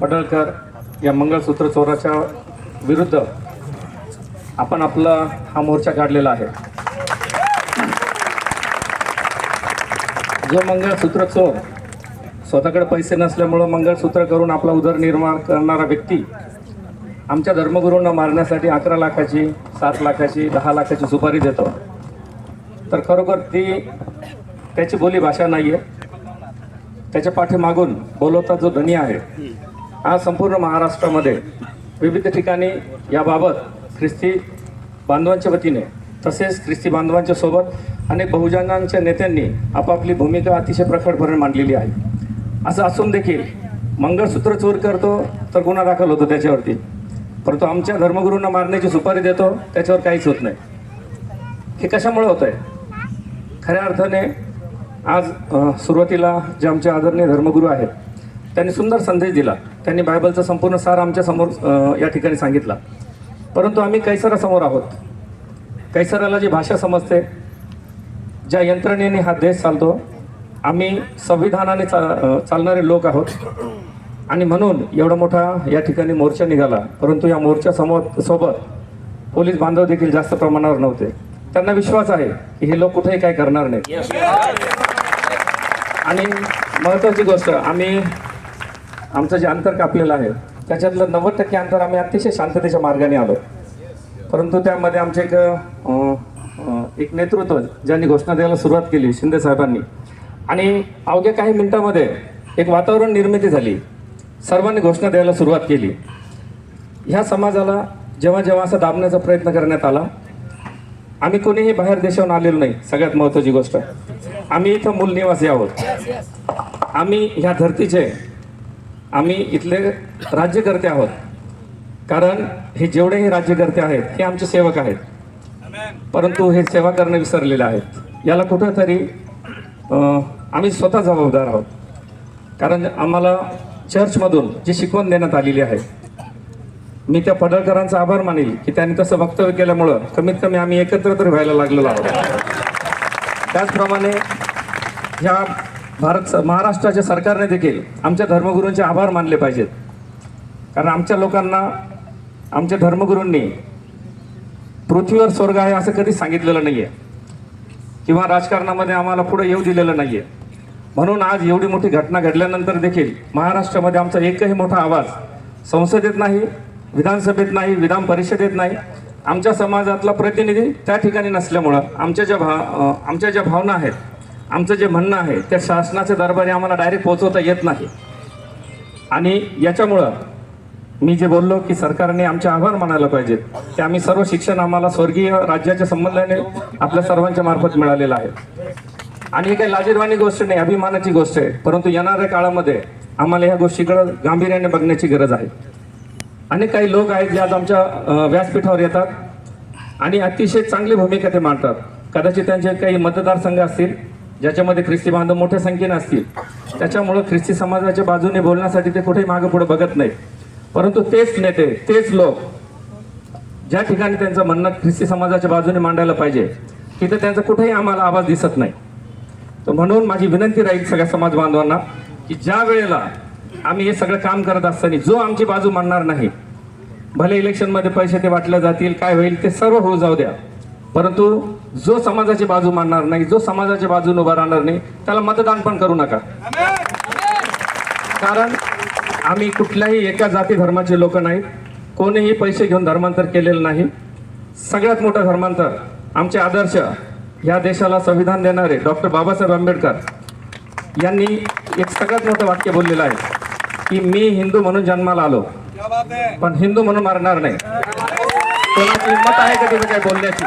पडळकर या मंगळसूत्र चोराच्या विरुद्ध आपण आपला हा मोर्चा काढलेला आहे. जो मंगळसूत्र चोर स्वतःकडे पैसे नसल्यामुळं मंगळसूत्र करून आपला उदरनिर्वाह करणारा व्यक्ती आमच्या धर्मगुरूंना मारण्यासाठी अकरा लाखाची सात लाखाची दहा लाखाची सुपारी देतो. तर खरोखर ती त्याची बोली भाषा नाही आहे त्याच्या पाठीमागून बोलवता जो धनी आहे हा संपूर्ण महाराष्ट्रामध्ये विविध ठिकाणी याबाबत ख्रिस्ती बांधवांच्या वतीने तसेच ख्रिस्ती बांधवांच्या सोबत अनेक बहुजनांच्या नेत्यांनी आपापली भूमिका अतिशय प्रखरपणे मांडलेली आहे. असं असून देखील मंगळसूत्र चोर करतो तर गुन्हा दाखल होतो त्याच्यावरती. परंतु आमच्या धर्मगुरूंना मारण्याची सुपारी देतो त्याच्यावर काहीच होत नाही. हे कशामुळे होत आहे खऱ्या अर्थाने आज सुरुवातीला जे आमचे आदरणीय धर्मगुरू आहेत त्यांनी सुंदर संदेश दिला. त्यांनी बायबलचा संपूर्ण सार आमच्यासमोर या ठिकाणी सांगितला. परंतु आम्ही कैसरासमोर आहोत. कैसराला जी भाषा समजते ज्या यंत्रणेने हा देश चालतो आम्ही संविधानाने चा चालणारे लोक आहोत. आणि म्हणून एवढा मोठा या ठिकाणी मोर्चा निघाला. परंतु या मोर्चा समोर सोबत पोलीस बांधव देखील जास्त प्रमाणावर नव्हते. त्यांना विश्वास आहे की हे लोक कुठेही काय करणार नाहीत. आणि महत्त्वाची गोष्ट आम्ही आमचं जे अंतर कापलेलं आहे त्याच्यातलं नव्वद टक्के अंतर आम्ही अतिशय शांततेच्या मार्गाने आलो. परंतु त्यामध्ये आमचे एक एक नेतृत्व ज्यांनी घोषणा द्यायला सुरुवात केली शिंदे साहेबांनी. आणि अवघ्या काही मिनिटामध्ये एक वातावरण निर्मिती झाली. सर्वांनी घोषणा द्यायला सुरुवात केली. ह्या समाजाला जेव्हा जेव्हा असा दाबण्याचा प्रयत्न करण्यात आला आम्ही कोणीही बाहेर देशाहून आलेलो नाही सगळ्यात महत्त्वाची गोष्ट. आम्ही इथं मूल निवासी आहोत. आम्ही ह्या धरतीचे आम्ही इथले राज्यकर्ते आहोत. कारण हे जेवढेही राज्यकर्ते आहेत हे आमचे सेवक आहेत. परंतु हे सेवा करणं विसरलेले आहेत. याला कुठंतरी आम्ही स्वतः जबाबदार आहोत. कारण आम्हाला चर्चमधून जी शिकवण देण्यात आलेली आहे मी त्या पडळकरांचा आभार मानेल की त्यांनी तसं वक्तव्य केल्यामुळं कमीत कमी आम्ही एकत्र तर व्हायला लागलेलो आहोत. त्याचप्रमाणे ह्या भारत स- महाराष्ट्राच्या सरकारने देखील आमच्या धर्मगुरूंचे आभार मानले पाहिजेत. कारण आमच्या लोकांना आमच्या धर्मगुरूंनी पृथ्वीवर स्वर्ग आहे असं कधीच सांगितलेलं नाही आहे किंवा राजकारणामध्ये आम्हाला पुढे येऊ दिलेलं नाही आहे म्हणून आज एवढी मोठी घटना घडल्यानंतर देखील महाराष्ट्रामध्ये आमचा एकही मोठा आवाज संसदेत नाही विधानसभेत नाही विधान परिषदेत नाही आमच्या समाजातला प्रतिनिधी त्या ठिकाणी नसल्यामुळं आमच्या ज्या भा आमच्या ज्या भावना आहेत आमचं जे म्हणणं आहे त्या शासनाच्या दरबारी आम्हाला डायरेक्ट पोहोचवता येत नाही. आणि याच्यामुळं मी जे बोललो की सरकारने आमचे आभार मानायला पाहिजेत ते आम्ही सर्व शिक्षण आम्हाला स्वर्गीय राज्याच्या संबंधाने आपल्या सर्वांच्या मार्फत मिळालेलं आहे. आणि ही काही लाजीरवाणी गोष्ट नाही अभिमानाची गोष्ट आहे परंतु येणाऱ्या काळामध्ये आम्हाला ह्या गोष्टीकडं गांभीर्याने बघण्याची गरज आहे. अनेक काही लोक आहेत जे आज आमच्या व्यासपीठावर येतात आणि अतिशय चांगली भूमिका ते मांडतात. कदाचित त्यांचे काही मतदारसंघ असतील ज्याच्यामध्ये ख्रिस्ती बांधव मोठ्या संख्येने असतील त्याच्यामुळं ख्रिस्ती समाजाच्या बाजूने बोलण्यासाठी ते कुठेही मागे पुढे बघत नाहीत. परंतु तेच नेते तेच लोक ज्या ठिकाणी त्यांचं म्हणणं ख्रिस्ती समाजाच्या बाजूने मांडायला पाहिजे तिथे त्यांचा कुठेही आम्हाला आवाज दिसत नाही. तर म्हणून माझी विनंती राहील सगळ्या समाज बांधवांना की ज्या वेळेला आम्ही हे सगळं काम करत असताना जो आमची बाजू मांडणार नाही भले इलेक्शनमध्ये पैसे ते वाटले जातील काय होईल ते सर्व होऊ जाऊ द्या. परंतु जो समाजाची बाजू मांडणार नाही जो समाजाच्या बाजून उभा राहणार नाही त्याला मतदान पण करू नका. कारण आम्ही कुठल्याही एका जाती धर्माचे लोक नाहीत कोणीही पैसे घेऊन धर्मांतर केलेलं नाही. सगळ्यात मोठं धर्मांतर आमचे आदर्श या देशाला संविधान देणारे डॉक्टर बाबासाहेब आंबेडकर यांनी एक सगळ्यात मोठं वाक्य बोललेलं आहे. की मी हिंदू म्हणून जन्माला आलो. पण हिंदू म्हणून मारणार नाही. कोणाची हिंमत आहे का तिथे काय बोलण्याची?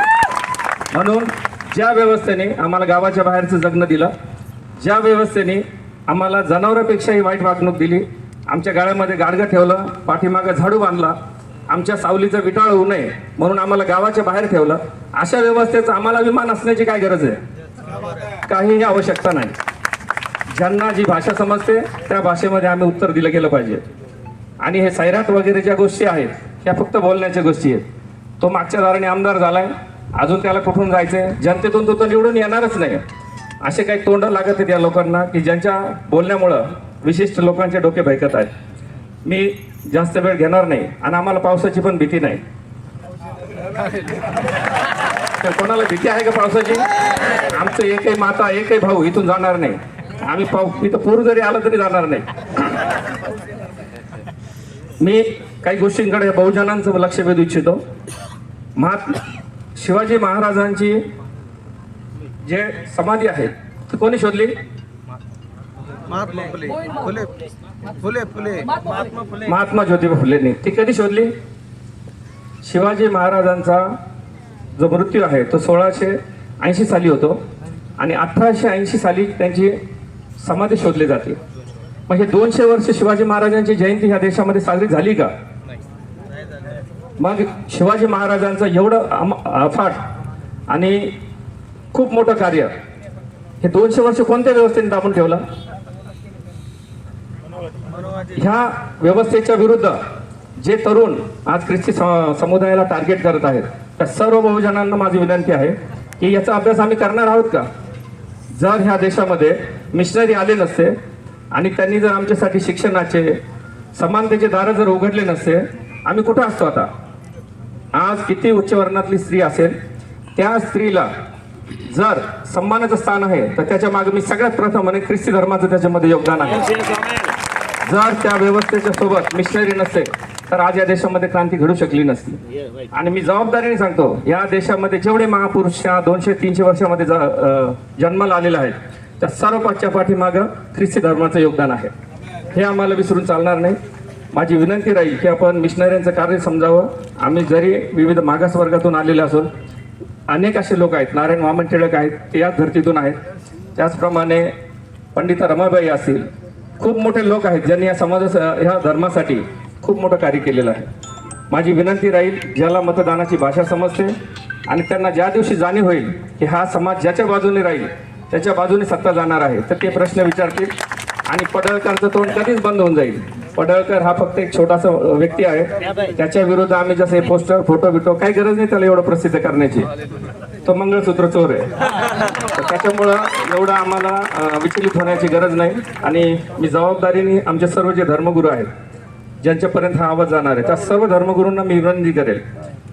म्हणून ज्या व्यवस्थेने आम्हाला गावाच्या बाहेरचं जगणं दिलं ज्या व्यवस्थेने आम्हाला जनावरांपेक्षाही वाईट वागणूक दिली आमच्या गाळ्यामध्ये गाडगं ठेवलं पाठीमागं झाडू बांधला आमच्या सावलीचा विटाळ होऊ नये म्हणून आम्हाला गावाच्या बाहेर ठेवलं अशा व्यवस्थेचं आम्हाला विमान असण्याची काय गरज आहे? काहीही आवश्यकता नाही. ज्यांना जी भाषा समजते त्या भाषेमध्ये आम्ही उत्तर दिलं गेलं पाहिजे. आणि हे सैराट वगैरे ज्या गोष्टी आहेत ह्या फक्त बोलण्याच्या गोष्टी आहेत. तो मागच्या दाराने आमदार झालाय. अजून त्याला कुठून जायचंय? जनतेतून तो तर निवडून येणारच नाही. असे काही तोंड लागत आहेत या लोकांना की ज्यांच्या बोलण्यामुळं विशिष्ट लोकांचे डोके भैकत आहेत. मी जास्त वेळ घेणार नाही आणि आम्हाला पावसाची पण भीती नाही. तर कोणाला भीती आहे का पावसाची? आमचं एकही माता एकही भाऊ इथून जाणार नाही. आम्ही पाऊ इथं पूर जरी आला तरी जाणार नाही. मी काही गोष्टींकडे बहुजनांचं लक्ष वेधू इच्छितो. महात्मा शिवाजी महाराजांची जे समाधी आहे ती कोणी शोधली? महात्मा फुले फुले. महात्मा फुले. महात्मा ज्योतिबा फुलेंनी. ती कधी शोधली? शिवाजी महाराजांचा जो मृत्यू आहे तो सोळाशे ऐंशी साली होतो. आणि अठराशे ऐंशी साली त्यांची समाधी शोधली जाते. मग हे दोनशे वर्ष शिवाजी महाराजांची जयंती ह्या देशामध्ये साजरी झाली का? मग शिवाजी महाराजांचं एवढं अम- अफाट आणि खूप मोठं कार्य. हे दोनशे वर्ष कोणत्या व्यवस्थेने दाबून ठेवलं? ह्या व्यवस्थेच्या विरुद्ध जे तरुण आज ख्रिस्ती स- समुदायाला टार्गेट करत आहेत त्या सर्व बहुजनांना माझी विनंती आहे की याचा अभ्यास आम्ही करणार आहोत का? जर ह्या देशामध्ये मिशनरी आले नसते. आणि त्यांनी जर आमच्यासाठी शिक्षणाचे समानतेचे दार जर उघडले नसते आम्ही कुठं असतो आता? आज किती उच्च वर्णातली स्त्री असेल त्या स्त्रीला जर सन्मानाचं स्थान आहे तर त्याच्यामागे मी सगळ्यात प्रथम म्हणे ख्रिस्ती धर्माचं त्याच्यामध्ये योगदान आहे. जर त्या व्यवस्थेच्या सोबत मिशनरी नसते तर आज या देशामध्ये क्रांती घडू शकली नसती. आणि मी जबाबदारीने सांगतो या देशामध्ये जेवढे महापुरुष या दोनशे तीनशे वर्षामध्ये ज- जन्माला आलेले आहेत त्या सर्व पाठच्या पाठीमागं ख्रिस्ती धर्माचं योगदान आहे. हे आम्हाला विसरून चालणार नाही. माझी विनंती राहील की आपण मिशनऱ्यांचं कार्य समजावं. आम्ही जरी विविध मागास वर्गातून आलेले असून अनेक असे लोक आहेत नारायण वामन टिळक आहेत ते याच धर्तीतून आहेत. त्याचप्रमाणे पंडिता रमाबाई असतील खूप मोठे लोक आहेत ज्यांनी या समाजा ह्या धर्मासाठी खूप मोठं कार्य केलेलं आहे. माझी विनंती राहील ज्याला मतदानाची भाषा समजते आणि त्यांना ज्या दिवशी जाणीव होईल की हा समाज ज्याच्या बाजूने राहील त्याच्या बाजूने सत्ता जाणार आहे. तर ते प्रश्न विचारतील. आणि पडळकरचं तोंड कधीच बंद होऊन जाईल. पडळकर हा फक्त एक छोटासा व्यक्ती आहे. त्याच्या विरुद्ध आम्ही जसे पोस्टर फोटो बिटो काही गरज नाही त्याला एवढं प्रसिद्ध करण्याची. तो मंगळसूत्र चोर आहे. तर त्याच्यामुळं एवढं आम्हाला विचलित होण्याची गरज नाही. आणि मी जबाबदारीने आमचे सर्व जे धर्मगुरू आहेत ज्यांच्यापर्यंत हा आवाज जाणार आहे त्या सर्व धर्मगुरूंना मी विनंती करेल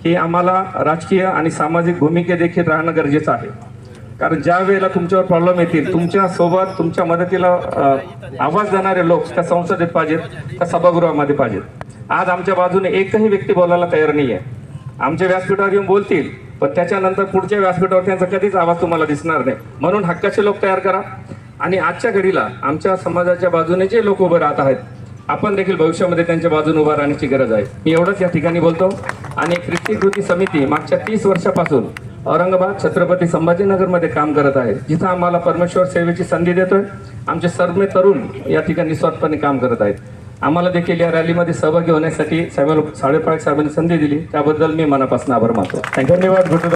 की आम्हाला राजकीय आणि सामाजिक भूमिके देखील राहणं गरजेचं आहे. कारण ज्या वेळेला तुमच्यावर प्रॉब्लेम येतील तुमच्यासोबत तुमच्या मदतीला आवाज देणारे लोक त्या संसदेत पाहिजेत त्या सभागृहामध्ये पाहिजेत. आज आमच्या बाजूने एकही व्यक्ती बोलायला तयार नाही आहे आमच्या व्यासपीठावर येऊन बोलतील पण त्याच्यानंतर पुढच्या व्यासपीठावर त्यांचा कधीच आवाज तुम्हाला दिसणार नाही. म्हणून हक्काचे लोक तयार करा. आणि आजच्या घडीला आमच्या समाजाच्या बाजूने जे लोक उभे राहत आहेत आपण देखील भविष्यामध्ये त्यांच्या बाजूने उभा राहण्याची गरज आहे. मी एवढंच या ठिकाणी बोलतो. आणि ख्रिस्ती कृती समिती मागच्या तीस वर्षापासून औरंगाबाद छत्रपती संभाजीनगरमध्ये काम करत आहे. जिथं आम्हाला परमेश्वर सेवेची संधी देतोय. आमचे सर्व तरुण या ठिकाणी निस्वार्थपणे काम करत आहेत. आम्हाला देखील या रॅलीमध्ये सहभागी होण्यासाठी साहेब साडेपाळ साहेबांनी संधी दिली. त्याबद्दल मी मनापासून आभार मानतो. धन्यवाद